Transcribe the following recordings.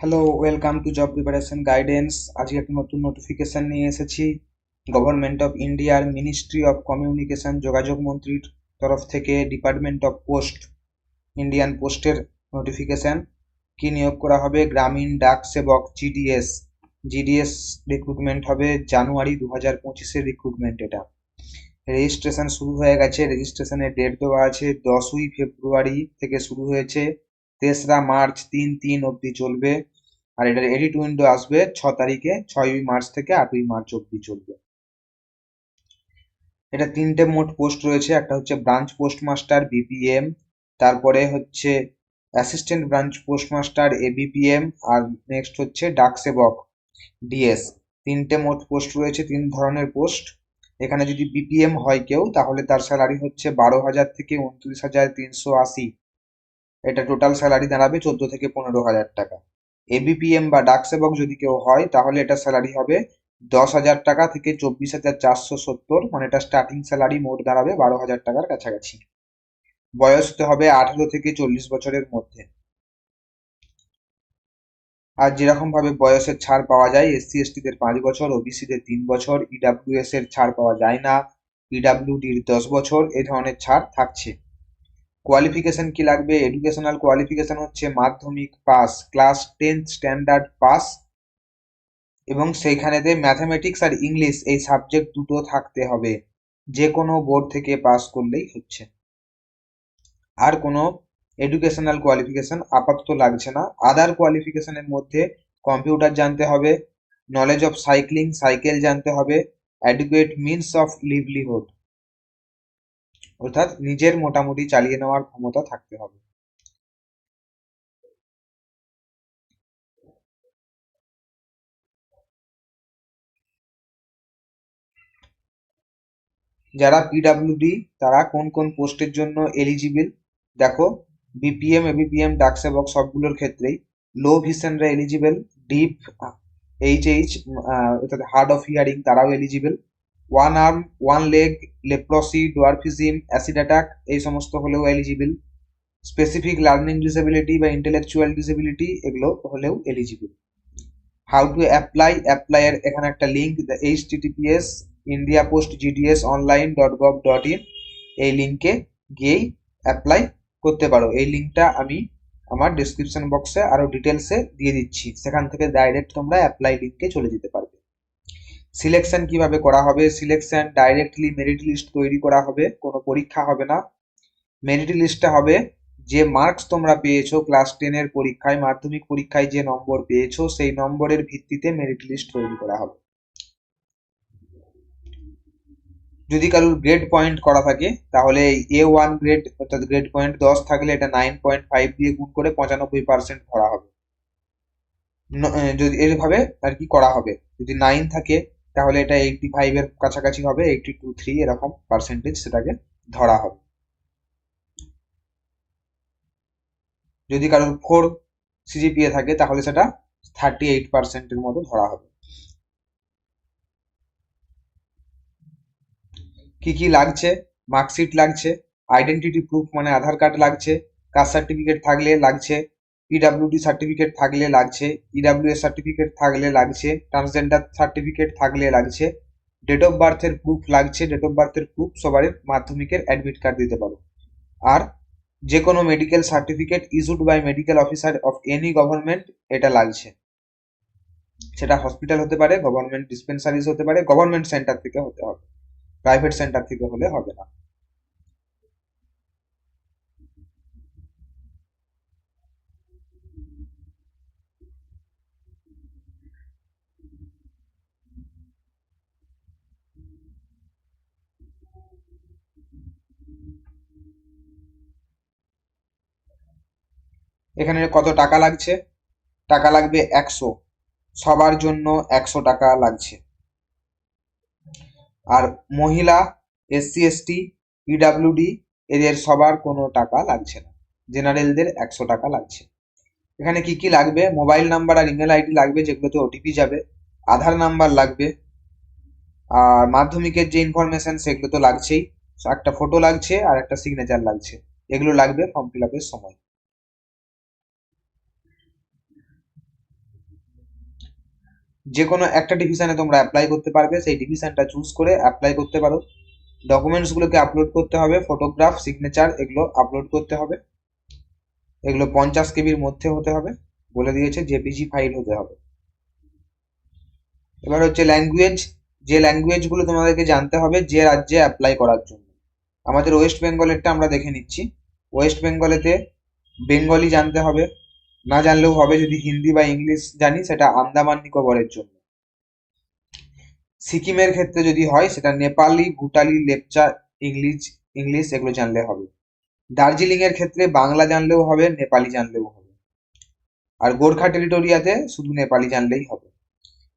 Hello welcome to job preparation guidance আজকে একটা নতুন নোটিফিকেশন নিয়ে এসেছি। গভর্নমেন্ট অফ ইন্ডিয়ার মিনিস্ট্রি অফ কমিউনিকেশন যোগাযোগ মন্ত্রীর তরফ থেকে ডিপার্টমেন্ট অফ পোস্ট ইন্ডিয়ান পোস্টের নোটিফিকেশন কি নিয়োগ করা হবে? গ্রামীণ ডাক সেবক জিডিএস জিডিএস রিক্রুটমেন্ট হবে জানুয়ারি দু হাজার পঁচিশের রিক্রুটমেন্ট এটা। রেজিস্ট্রেশন শুরু হয়ে গেছে। রেজিস্ট্রেশনের ডেট দেওয়া আছে দশই ফেব্রুয়ারি থেকে শুরু হয়েছে। তেসরা মার্চ তিন তিন অবধি চলবে। আর এটার এডিট উইন্ডো আসবে ছ তারিখে, ছয়ই মার্চ থেকে আটই মার্চ অবধি চলবে। এটা তিনটে মোট পোস্ট রয়েছে, একটা হচ্ছে ব্রাঞ্চ পোস্টমাস্টার বিপিএম তারপরে হচ্ছে অ্যাসিস্ট্যান্ট ব্রাঞ্চ পোস্টমাস্টার এবিপিএম আর নেক্সট হচ্ছে ডাক সেবক ডিএস তিনটে মোট পোস্ট রয়েছে, তিন ধরনের পোস্ট এখানে যদি বিপিএম হয় কেউ, তাহলে তার স্যালারি হচ্ছে বারো হাজার থেকে উনত্রিশ হাজার তিনশো আশি। এটা টোটাল স্যালারি দাঁড়াবে চোদ্দ থেকে পনেরো হাজার টাকা। এবিপিএম বা ডাক সেবক যদি কেউ হয়, তাহলে এটা স্যালারি হবে দশ হাজার টাকা থেকে চব্বিশ হাজার চারশো সত্তর মানে এটা স্টার্টিং স্যালারি মোট দাঁড়াবে বারো হাজার টাকার কাছাকাছি। বয়স হতে হবে আঠেরো থেকে চল্লিশ বছরের মধ্যে। আর যেরকম ভাবে বয়সের ছাড় পাওয়া যায় এসসি এসটিদের পাঁচ বছর ওবিসিদের তিন বছর ইডাব্লিউএস এর ছাড় পাওয়া যায় না পিডাব্লিউডির দশ বছর, এ ধরনের ছাড় থাকছে। কোয়ালিফিকেশন কি লাগবে? এডুকেশনাল কোয়ালিফিকেশন হচ্ছে Madhyamik pass class tenth standard pass এবং সেইখানেতে ম্যাথামেটিক্স আর ইংলিশ এই সাবজেক্ট দুটো থাকতে হবে। যে কোনো বোর্ড থেকে পাস করলেই হচ্ছে। আর কোনো এডুকেশনাল কোয়ালিফিকেশন আপাতত লাগছে না। আদার কোয়ালিফিকেশনের মধ্যে কম্পিউটার জানতে হবে নলেজ অফ সাইক্লিং সাইকেল জানতে হবে অ্যাডুকেট মিনস অফ লিভলিহুড অর্থাৎ নিজের মোটামুটি চালিয়ে নেওয়ার ক্ষমতা থাকতে হবে। যারা পিডাব্লিউডি তারা কোন কোন পোস্টের জন্য এলিজিবল দেখো বিপিএম এবিপিএম ডাক সেবক সবগুলোর ক্ষেত্রেই লো ভিশনরা এলিজিবল ডিপ এইচ এইচ অর্থাৎ হার্ড অফ হিয়ারিং তারাও eligible one arm one leg leprosy dwarfism acid attack এই সমস্ত হলেও এলিজিবল স্পেসিফিক লার্নিং ডিসেবিলিটি বা ইন্টেলেকচুয়াল ডিসেবিলিটি এগুলো হলেও এলিজিবল হাউ টু অ্যাপ্লাই অ্যাপ্লাইয়ের এখানে একটা link H TTPS India post GDS online dot gov dot in এই লিঙ্কে গিয়েই অ্যাপ্লাই করতে পারো। এই লিঙ্কটা আমি আমার ডিসক্রিপশন বক্সে আরও ডিটেলসে দিয়ে দিচ্ছি। সেখান থেকে ডাইরেক্ট তোমরা অ্যাপ্লাই লিঙ্কে চলে যেতে পারবে। সিলেকশন কীভাবে করা হবে? সিলেকশন ডাইরেক্টলি মেরিট লিস্ট তৈরি করা হবে, কোনো পরীক্ষা হবে না। মেরিট লিস্টটা হবে যে মার্কস তোমরা পেয়েছ ক্লাস টেনের পরীক্ষায়, মাধ্যমিক পরীক্ষায় যে নম্বর পেয়েছ, সেই নম্বরের ভিত্তিতে মেরিট লিস্ট তৈরি করা হবে। যদি কারোর গ্রেড পয়েন্ট করা থাকে, তাহলে এ ওয়ান গ্রেড অর্থাৎ গ্রেড পয়েন্ট দশ থাকলে এটা নাইন পয়েন্ট ফাইভ দিয়ে গুণ করে পঁচানব্বই পার্সেন্ট ধরা হবে। যদি এভাবে আর কি করা হবে? যদি নাইন থাকে তাহলে এটা এইটটি ফাইভের কাছাকাছি হবে এইটটি টু থ্রি এরকম পার্সেন্টেজ সেটাকে ধরা হবে। যদি কারোর ফোর সিজিপিএ থাকে, তাহলে সেটা থার্টি এইট পার্সেন্টের মতো ধরা হবে। কি কি লাগছে? মার্কশিট লাগছে আইডেন্টিটি প্রুফ মানে আধার কার্ড লাগছে কাস্ট সার্টিফিকেট থাকলে লাগছে পিডাব্লিউডি সার্টিফিকেট থাকলে লাগছে ইডাব্লিউ ইডাব্লিউএস সার্টিফিকেট থাকলে লাগছে ট্রান্সজেন্ডার সার্টিফিকেট থাকলে লাগছে ডেট অফ বার্থের প্রুফ লাগছে ডেট অফ বার্থের প্রুফ সবারই মাধ্যমিকের অ্যাডমিট কার্ড দিতে পারো। আর যে কোনো medical certificate issued by medical officer of any government এটা লাগছে। সেটা হসপিটাল হতে পারে গভর্নমেন্ট ডিসপেন্সারিজ হতে পারে গভর্নমেন্ট সেন্টার থেকে হতে হবে। প্রাইভেট সেন্টার থেকে হলে হবে না। এখানে কত টাকা লাগছে? টাকা লাগবে একশো। সবার জন্য একশো টাকা লাগছে। আর মহিলা এসসি এসটি পিডাব্লিউডি এদের সবার কোনো টাকা লাগছে না। জেনারেলদের একশো টাকা লাগছে। এখানে কি কি লাগবে? মোবাইল নাম্বার আর ইমেল আইডি লাগবে, যেগুলোতে ওটিপি যাবে। আধার নাম্বার লাগবে। আর মাধ্যমিকের যে ইনফরমেশন সেগুলো তো লাগছেই। একটা ফটো লাগছে আর একটা সিগনেচার লাগছে। এগুলো লাগবে ফর্ম ফিল আপের সময়। যে কোনো একটা ডিভিশনে তোমরা অ্যাপ্লাই করতে পারবে, সেই ডিভিশনটা চুজ করে অ্যাপ্লাই করতে পারো। ডকুমেন্টসগুলোকে আপলোড করতে হবে ফটোগ্রাফ সিগনেচার এগুলো আপলোড করতে হবে। এগুলো পঞ্চাশ কেবির মধ্যে হতে হবে। বলে দিয়েছে জেপিজি ফাইল হতে হবে। এবার হচ্ছে ল্যাঙ্গুয়েজ যে ল্যাঙ্গুয়েজগুলো তোমাদেরকে জানতে হবে যে রাজ্যে অ্যাপ্লাই করার জন্য। আমাদের ওয়েস্ট বেঙ্গলেরটা আমরা দেখে নিচ্ছি। ওয়েস্ট বেঙ্গলেতে বেঙ্গলি জানতে হবে। না জানলেও হবে যদি হিন্দি বা ইংলিশ জানি, সেটা আন্দামান নিকোবরের জন্য। সিকিমের ক্ষেত্রে যদি হয়, সেটা নেপালি ভুটালি লেপচা, ইংলিশ ইংলিশ, এগুলো জানলে হবে। দার্জিলিং এর ক্ষেত্রে বাংলা জানলেও হবে, নেপালি জানলেও হবে। আর গোর্খা টেরিটোরিয়াতে শুধু নেপালি জানলেই হবে।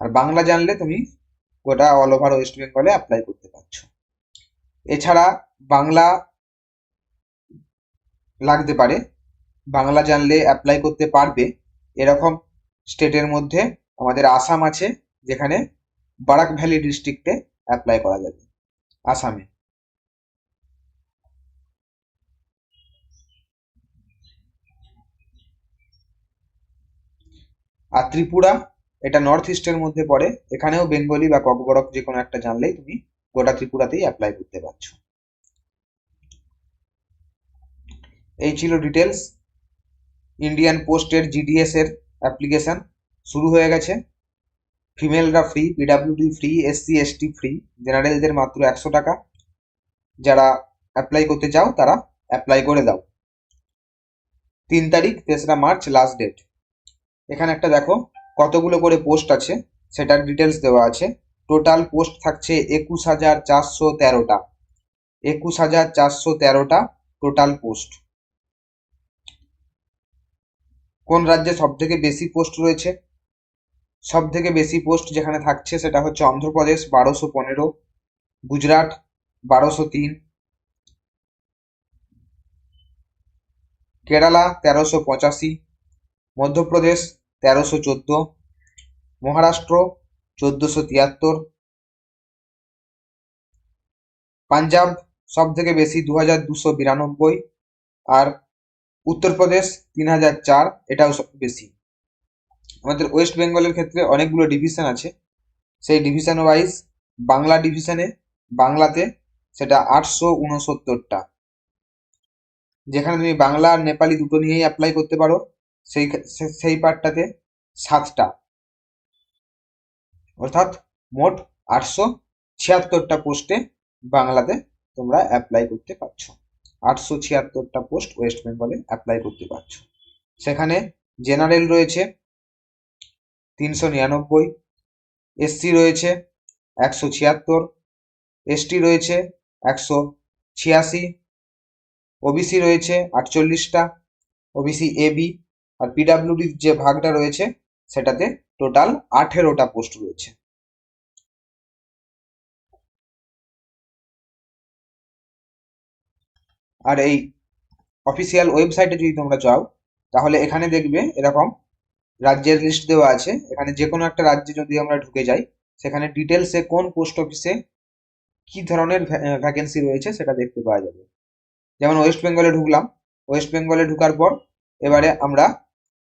আর বাংলা জানলে তুমি গোটা অল ওভার ওয়েস্ট বেঙ্গলে অ্যাপ্লাই করতে পারছ। এছাড়া বাংলা লাগতে পারে। বাংলা জানলে অ্যাপ্লাই করতে পারবে। এরকম স্টেটের মধ্যে আমাদের আসাম আছে, যেখানে বারাক ভ্যালি ডিস্ট্রিক্টে অ্যাপ্লাই করা যাবে, আসামে। আর ত্রিপুরা, এটা নর্থ ইস্টের মধ্যে পড়ে, এখানেও বেঙ্গলি বা ককবরক যে কোনো একটা জানলেই তুমি গোটা ত্রিপুরাতেই অ্যাপ্লাই করতে পারছ। এই ছিল ডিটেলস ইন্ডিয়ান পোস্টের জিডিএস এর অ্যাপ্লিকেশন শুরু হয়ে গেছে। ফিমেলরা free PWD free SC ST free জেনারেলদের মাত্র একশো টাকা। যারা অ্যাপ্লাই করতে চাও, তারা অ্যাপ্লাই করে দাও। তিন তারিখ, তেসরা মার্চ লাস্ট ডেট এখানে একটা দেখো, কতগুলো করে পোস্ট আছে, সেটার ডিটেলস দেওয়া আছে। টোটাল পোস্ট থাকছে একুশ হাজার চারশো তেরোটা। একুশ হাজার চারশো তেরোটা টোটাল পোস্ট কোন রাজ্যে সব থেকে বেশি পোস্ট রয়েছে? সব থেকে বেশি পোস্ট যেখানে থাকছে সেটা হচ্ছে অন্ধ্রপ্রদেশ বারোশো পনেরো, গুজরাট বারোশো তিন, কেরালা তেরোশো পঁচাশি, মধ্যপ্রদেশ তেরোশো চোদ্দ, মহারাষ্ট্র চোদ্দশো তিয়াত্তর, পাঞ্জাব সব থেকে বেশি দু হাজার দুশো বিরানব্বই, আর উত্তরপ্রদেশ তিন হাজার চার, এটাও সব বেশি। আমাদের ওয়েস্ট বেঙ্গলের ক্ষেত্রে অনেকগুলো ডিভিশন আছে। সেই ডিভিশন ওয়াইজ বাংলা ডিভিশনে বাংলাতে সেটা আটশো উনসত্তরটা। যেখানে তুমি বাংলা আর নেপালি দুটো নিয়েই অ্যাপ্লাই করতে পারো, সেই সেই পার্টটাতে সাতটা। অর্থাৎ মোট আটশো ছিয়াত্তরটা পোস্টে বাংলাতে তোমরা অ্যাপ্লাই করতে পারছ। আটশো ছিয়াত্তরটা পোস্ট ওয়েস্ট বেঙ্গলে অ্যাপ্লাই করতে পারছ। সেখানে জেনারেল রয়েছে তিনশো নিরানব্বই এসসি রয়েছে একশো ছিয়াত্তর এসটি রয়েছে একশো ছিয়াশি, ওবিসি রয়েছে আটচল্লিশটা, ওবিসি এবি আর পিডাব্লিউডির যে ভাগটা রয়েছে সেটাতে টোটাল আঠেরোটা পোস্ট রয়েছে। আর এই অফিসিয়াল ওয়েবসাইটে যদি তোমরা যাও, তাহলে এখানে দেখবে এরকম রাজ্যের লিস্ট দেওয়া আছে। এখানে যে কোনো একটা রাজ্যে যদি আমরা ঢুকে যাই, সেখানে ডিটেলসে কোন পোস্ট অফিসে কি ধরনের ভ্যাকেন্সি রয়েছে সেটা দেখতে পাওয়া যাবে। যেমন ওয়েস্ট বেঙ্গলে ঢুকলাম। ওয়েস্ট বেঙ্গলে ঢুকার পর এবারে আমরা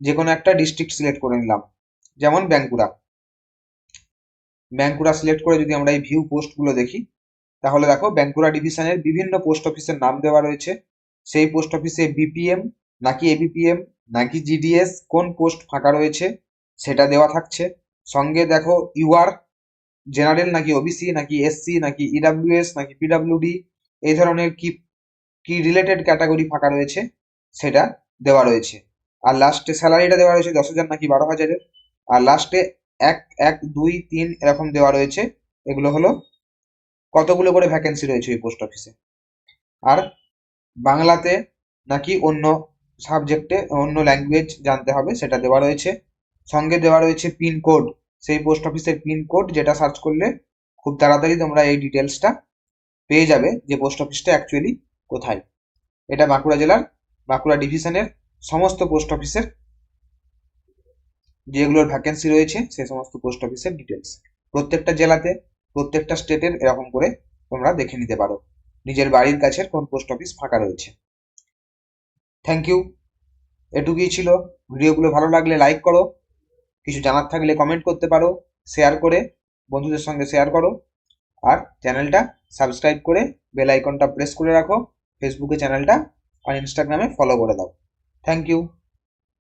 যে কোনো একটা ডিস্ট্রিক্ট সিলেক্ট করে নিলাম। যেমন ব্যাঙ্কুড়া ব্যাঙ্কুড়া সিলেক্ট করে যদি আমরা এই ভিউ পোস্টগুলো দেখি তাহলে দেখো ব্যাঙ্কুড়া ডিভিশনের বিভিন্ন পোস্ট অফিসের নাম দেওয়া রয়েছে। সেই পোস্ট অফিসে বিপিএম নাকি এবিপিএম নাকি জিডিএস কোন পোস্ট ফাঁকা রয়েছে সেটা দেওয়া থাকছে। সঙ্গে দেখো ইউআর জেনারেল নাকি ওবিসি নাকি এসসি নাকি ইডাব্লিউএস নাকি পিডাব্লিউডি এই ধরনের কি কি রিলেটেড ক্যাটাগরি ফাঁকা রয়েছে সেটা দেওয়া রয়েছে। আর লাস্টে স্যালারিটা দেওয়া রয়েছে দশ হাজার নাকি বারো হাজারের। আর লাস্টে এক এক, দুই, তিন এরকম দেওয়া রয়েছে। এগুলো হলো কতগুলো করে ভ্যাকেন্সি রয়েছে ওই পোস্ট অফিসে আর বাংলাতে নাকি অন্য সাবজেক্টে অন্য ল্যাঙ্গুয়েজ জানতে হবে সেটা দেওয়া রয়েছে। সঙ্গে দেওয়া রয়েছে পিন কোড সেই পোস্ট অফিসের পিন কোড যেটা সার্চ করলে খুব তাড়াতাড়ি তোমরা এই ডিটেলসটা পেয়ে যাবে যে পোস্ট অফিসটা অ্যাকচুয়ালি কোথায়। এটা বাঁকুড়া জেলার, বাঁকুড়া ডিভিশনের সমস্ত পোস্ট অফিসের যেগুলোর ভ্যাকেন্সি রয়েছে সে সমস্ত পোস্ট অফিসের ডিটেলস প্রত্যেকটা জেলাতে প্রত্যেকটা স্টেটের এরকম করে তোমরা দেখে নিতে পারো। নিজের বাড়ির কাছের কোন পোস্ট অফিস ফাঁকা রয়েছে। থ্যাংক ইউ এটুকুই ছিল। ভিডিওগুলো ভালো লাগলে লাইক করো। কিছু জানার থাকলে কমেন্ট করতে পারো। শেয়ার করে বন্ধুদের সঙ্গে শেয়ার করো। আর চ্যানেলটা সাবস্ক্রাইব করে বেল আইকনটা প্রেস করে রাখো। ফেসবুকে চ্যানেলটা আর ইনস্টাগ্রামে ফলো করে দাও। Thank you